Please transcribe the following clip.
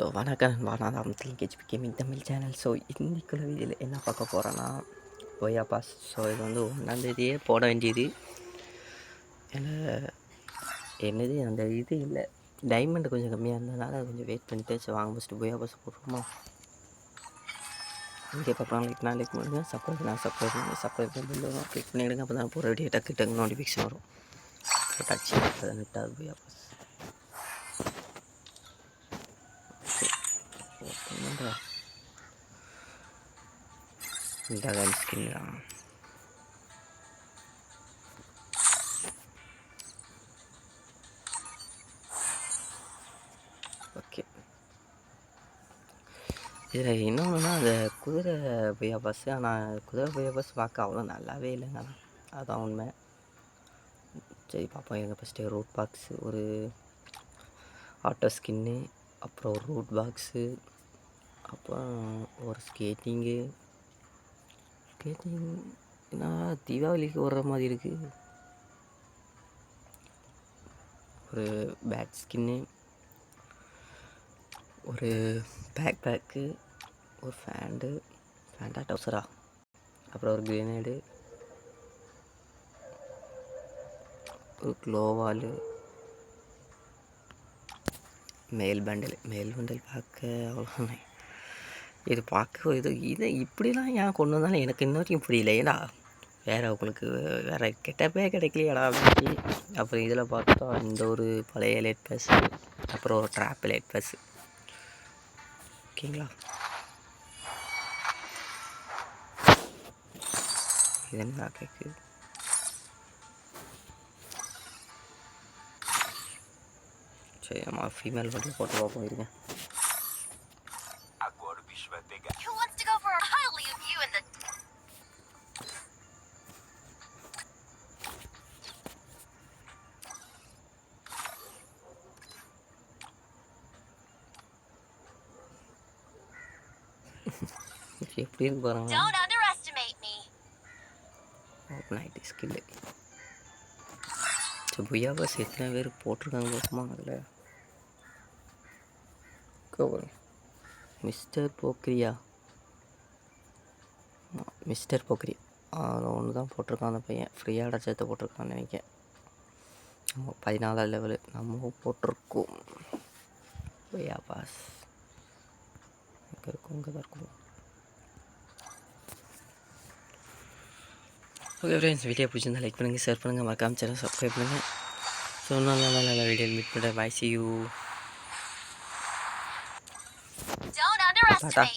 So வணக்கம் வானாதாமத்தில் KGB gaming Tamil channel so இன்றைக்குள்ள வீடியோவில் என்ன பார்க்க போகிறோன்னா ஒய்யா பாஸ் ஸோ இது வந்து ஒன்றாந்தேதியே போட வேண்டியது ஏன்னா என்னது அந்த இது இல்லை டைமண்ட் கொஞ்சம் கம்மியாக இருந்ததுனால கொஞ்சம் வெயிட் பண்ணிட்டு ஸோ வாங்க ஃபஸ்ட்டு ஒய்யா பாஸ் போடுறோமா இங்கே பார்க்கலாம் லைக் நான் லைக் பண்ணுங்கள் சப்ஸ்கிரைப் நான் சப்போஸ் பண்ணி சப்ஸ்கிரைப் பண்ணி கிளிக் பண்ணிவிடுங்க அப்போ தான் போகிற வீடியோ டக்கு டக்கு நோட்டிஃபிகேஷன் வரும் போட்டாச்சு பதினெட்டாவது ஒய்யா பாஸ் இந்த கன் ஸ்கின் தான் ஓகே. இதில் இன்னொன்றுனா அந்த குதிரை புயா பஸ் ஆனால் குதிரை புயா பஸ் பார்க்க அவ்வளோ நல்லாவே இல்லைங்க. அதான் உண்மை. சரி பார்ப்போம். எங்கள் ஃபஸ்ட்டு ரூட் பாக்ஸ் ஒரு ஆட்டோ ஸ்கின்னு அப்புறம் ஒரு ரூட் பாக்ஸு அப்புறம் ஒரு ஸ்கேட்டிங்கு கேட்டிங் என்ன தீபாவளிக்கு வர்ற மாதிரி இருக்குது ஒரு பேட் ஸ்கின்னு ஒரு பேக் பேக்கு ஒரு ஃபேண்டு ஃபேண்டா டவுசரா அப்புறம் ஒரு கிரேனேடு ஒரு க்ளோவாலு மேல் பண்டல் மேல் பண்டல் பார்க்க அவ்வளோ இது பார்க்க இது இதை இப்படிலாம் ஏன் கொண்டு வந்தாலும் எனக்கு இன்ன வரைக்கும் புரியல. ஏடா வேறு உங்களுக்கு வேறு கெட்டப்பே கிடைக்கலையாடா அப்புறம் இதில் பார்த்தா இந்த ஒரு பழைய லேட் பஸ் அப்புறம் ஒரு ட்ராப் லேட் பஸ் ஓகேங்களா? இது என்ன கேட்குது சரி நம்ம ஃபீமேல் மட்டும் போட்டு பார்ப்போம் இருங்க. Who wants to go for a I'll leave you in the எப்படி இருக்கு பாருங்க. Don't underestimate me. ஓப்பன் ஆகிட்டு ஸ்கில்லு சரி புய்யா பஸ் எத்தனை பேர் போட்டிருக்காங்க அதில். கவர் மிஸ்டர் போக்ரியா மிஸ்டர் போக்ரி அதில் ஒன்று தான் போட்டிருக்கான் அந்த பையன். ஃப்ரீயாக சேர்த்து போட்டிருக்கான்னு நினைக்கிறேன். நம்ம பதினாலாம் லெவலு நம்ம போட்டிருக்கோம். பையா பாஸ் இங்கே இருக்கும் இங்கே தான் இருக்கும். ஓகே ஃப்ரெண்ட்ஸ் வீடியோ பிடிச்சிருந்தா லைக் பண்ணுங்கள் ஷேர் பண்ணுங்கள் மறக்காமல் சேனல் சப்ஸ்கிரைப் பண்ணுங்கள் ஸோ நல்ல நல்ல நல்ல வீடியோ மீட் பண்ணுறேன் பாய் சி யூ faster.